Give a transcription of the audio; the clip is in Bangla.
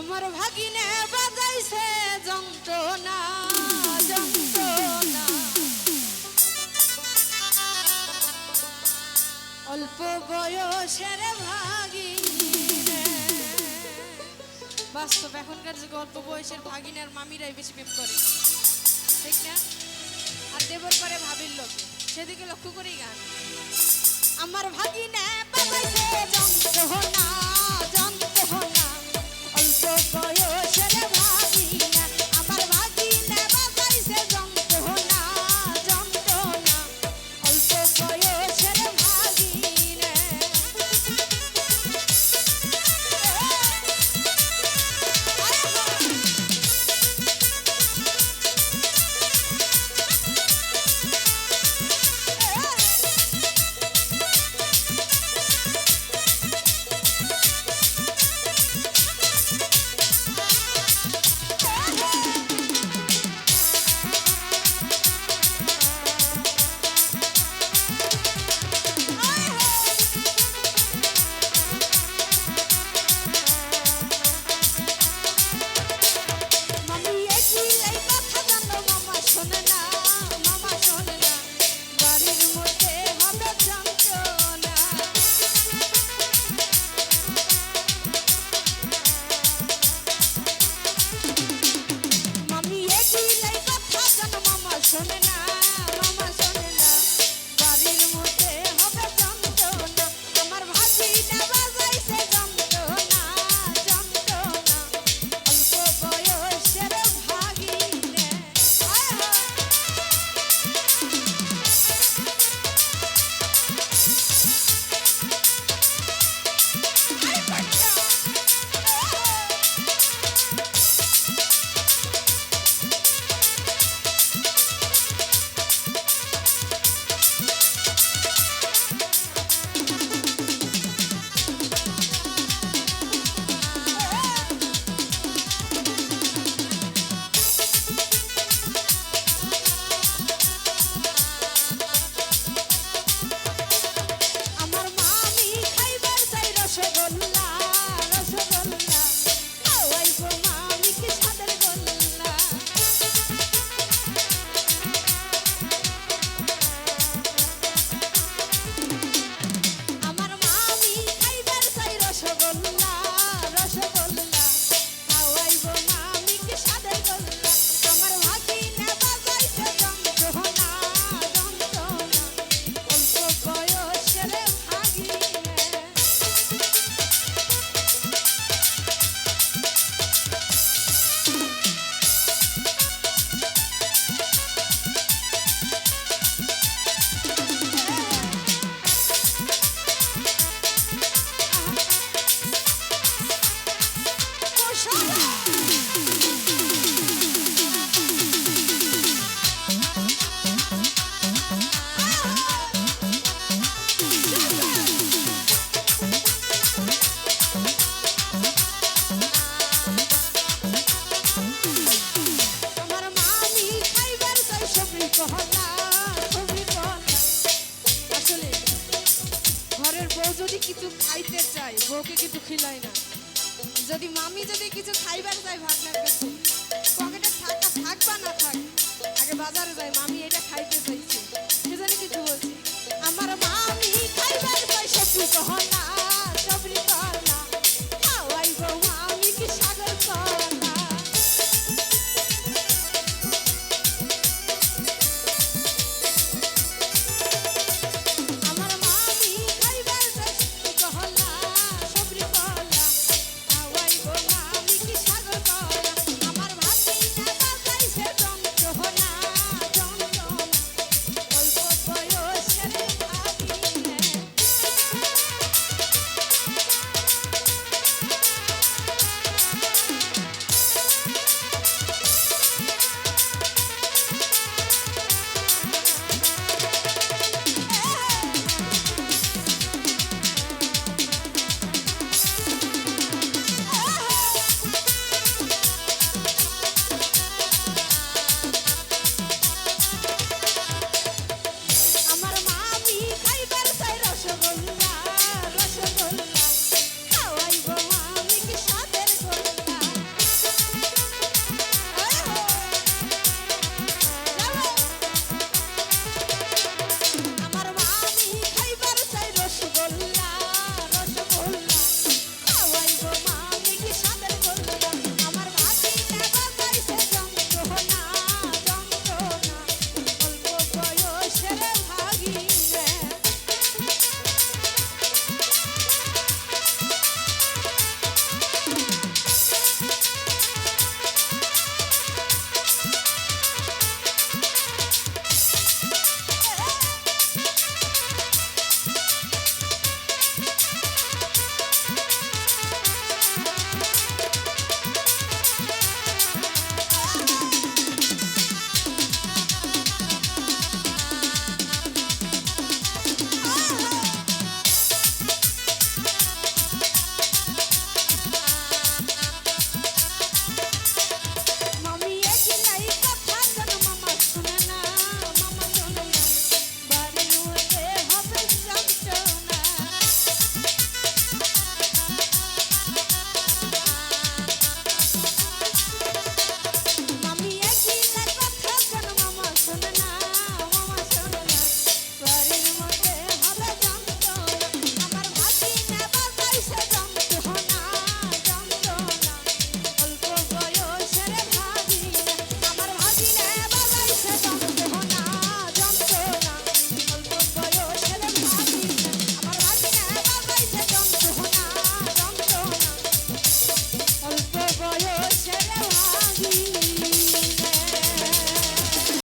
আমার ভাগিনে বাজাইছে যন্ত্রণা যন্ত্রণা। অল্প বয়সের ভাগিনে। বাস্তব এখনকার যুগে অল্প বয়সের ভাগিনের মামিরাই বেশি প্রেম করে। ঠিক না? আর দেবর করে ভাবির লোকে। সেদিকে লক্ষ্য করেই গান। আমার ভাগিনে বাজাইছে যন্ত্রণা যন্ত্রণা। কিছু খাইতে চাই, বউকে কিছু খিলাই না। যদি মামি যদি কিছু খাইবার যায় ভাগনার কাছে পকেটে থাকা থাক বা না থাক, আগে বাজারে যায় মামি এটা খাইতে চাইছে। সেজন্য কিছু বলছি, আমার মামি খাইবার যায় সবরি হয়